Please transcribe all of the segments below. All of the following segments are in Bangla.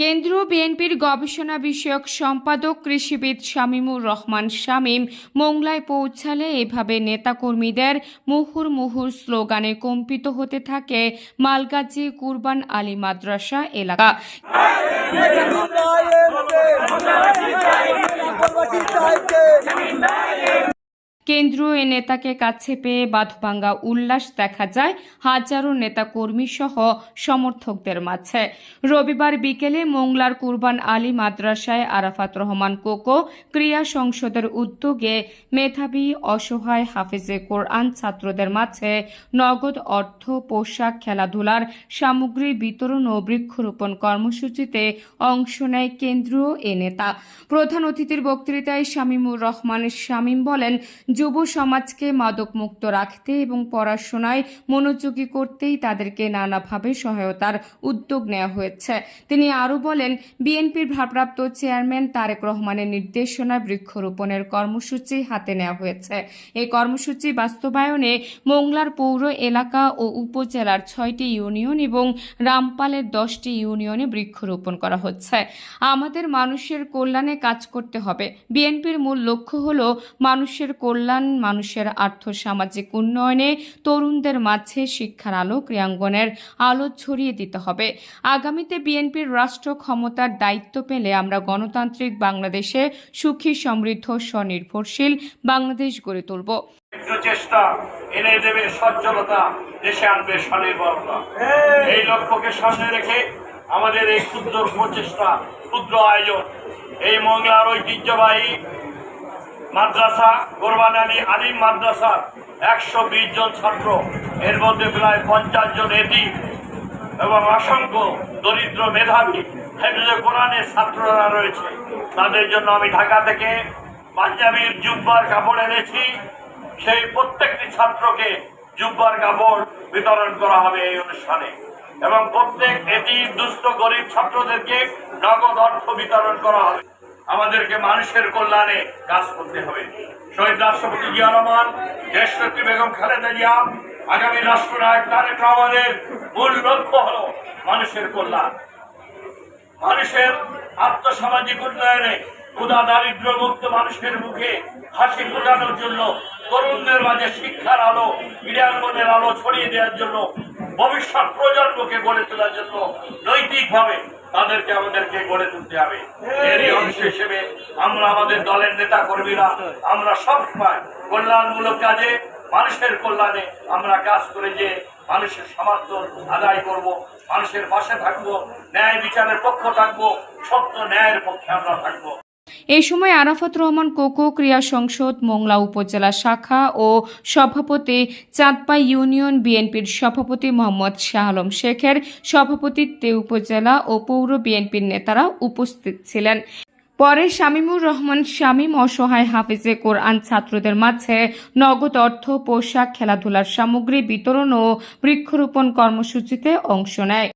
কেন্দ্রীয় বিএনপির গবেষণা বিষয়ক সম্পাদক কৃষিবিদ শামীমুর রহমান শামীম মোংলায় পৌঁছালে এভাবে নেতাকর্মীদের মুহুর মুহুর স্লোগানে কম্পিত হতে থাকে মালগাজি কুরবান আলী মাদ্রাসা এলাকা। কেন্দ্রীয় এ নেতাকে কাছে পেয়ে বাঁধভাঙ্গা উল্লাস দেখা যায় হাজারো নেতা কর্মী সহ সমর্থকদের মাঝে। রবিবার বিকেলে মোংলার কুরবান আলী মাদ্রাসায় আরাফাত রহমান কোকো ক্রিয়া সংসদের উদ্যোগে মেধাবী অসহায় হাফিজে কোরআন ছাত্রদের মাঝে নগদ অর্থ, পোশাক, খেলাধুলার সামগ্রী বিতরণ ও বৃক্ষরোপণ কর্মসূচিতে অংশ নেয় কেন্দ্রীয় এ নেতা। প্রধান অতিথির বক্তৃতায় শামীমুর রহমান শামীম বলেন যুব সমাজকে মাদকমুক্ত রাখতে এবং পড়াশোনায় মনোযোগী করতেই তাদেরকে নানাভাবে সহায়তার উদ্যোগ নেওয়া হয়েছে। তিনি আরও বলেন, বিএনপির ভারপ্রাপ্ত চেয়ারম্যান তারেক রহমানের নির্দেশনায় বৃক্ষরোপণের কর্মসূচি হাতে নেওয়া হয়েছে। এই কর্মসূচি বাস্তবায়নে মোংলার পৌর এলাকা ও উপজেলার ছয়টি ইউনিয়ন এবং রামপালের দশটি ইউনিয়নে বৃক্ষরোপণ করা হচ্ছে। আমাদের মানুষের কল্যাণে কাজ করতে হবে। বিএনপির মূল লক্ষ্য হল মানুষের কল্যাণ মানুষের আর্থ সামাজিক উন্নয়নে তরুণদের মাঝে শিক্ষার আলো ক্রিয়াঙ্গনের আলো ছড়িয়ে দিতে হবে। আগামীতে বিএনপির রাষ্ট্র ক্ষমতার দায়িত্ব পেলে আমরা গণতান্ত্রিক বাংলাদেশে সুখী সমৃদ্ধ স্বনির্ভরশীল বাংলাদেশ গড়ে তুলব। চেষ্টা এনে দেবে সচ্ছলতা দেশে আনবে স্বনির্ভরতা। এই লক্ষ্যকে সামনে রেখে আমাদের এই ক্ষুদ্র প্রচেষ্টা ক্ষুদ্র আয়োজন এই মংলার ঐতিহ্যবাহী মাদ্রাসা কোরবান আলী আলিম মাদ্রাসার একশো বিশ জন ছাত্র। এর মধ্যে প্রায় পঞ্চাশ জন এটি এবং অসংখ্য দরিদ্র মেধাবী। হেফিজে কোরআনের ছাত্ররা রয়েছে। তাদের জন্য আমি ঢাকা থেকে পাঞ্জাবির জুব্বার কাপড় এনেছি। সেই প্রত্যেকটি ছাত্রকে জুব্বার কাপড় বিতরণ করা হবে এই অনুষ্ঠানে। এবং প্রত্যেক এটি দুস্থ, গরিব ছাত্রদেরকে নগদ অর্থ বিতরণ করা হবে। আমাদেরকে মানুষের কল্যাণে কাজ করতে হবে। শহীদ রাষ্ট্রপতি জিয়া রহমান, দেশনেত্রী বেগম খালেদা জিয়া, আগামী রাষ্ট্রনায়ক তারেক রহমানের মূল লক্ষ্য হল মানুষের কল্যাণ। মানুষের আত্মসামাজিক উন্নয়নে ক্ষুদা দারিদ্র, মুক্ত মানুষের মুখে হাসি ফোটানোর জন্য, তরুণদের মাঝে শিক্ষার আলো, ক্রীড়াঙ্গনের আলো ছড়িয়ে দেওয়ার জন্য, ভবিষ্যৎ প্রজন্মকে গড়ে তোলার জন্য নৈতিকভাবে তাদেরকে আমাদেরকে গড়ে তুলতে হবে। এরই অংশ হিসেবে আমরা আমাদের দলের নেতা কর্মীরা আমরা সব সময় কল্যাণমূলক কাজে, মানুষের কল্যাণে আমরা কাজ করে যে মানুষের সমর্থন আদায় করব, মানুষের পাশে থাকব, ন্যায় বিচারের পক্ষ থাকব, সত্য ন্যায়ের পক্ষে আমরা থাকব। এই সময় আরাফাত রহমান কোকো ক্রিয়া সংসদ, মোংলা উপজেলা শাখা ও সভাপতি চাঁদপাই ইউনিয়ন বিএনপির সভাপতি মোহাম্মদ শাহ আলম শেখের সভাপতিত্বে উপজেলা ও পৌর বিএনপির নেতারা উপস্থিত ছিলেন। পরে শামীমুর রহমান, শামীম অসহায় হাফিজে কোরআন ছাত্রদের মাঝে নগদ অর্থ, পোশাক, খেলাধুলার সামগ্রী বিতরণ ও বৃক্ষরোপণ কর্মসূচিতে অংশ নেয়।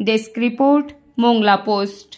Desk report, Mongla post.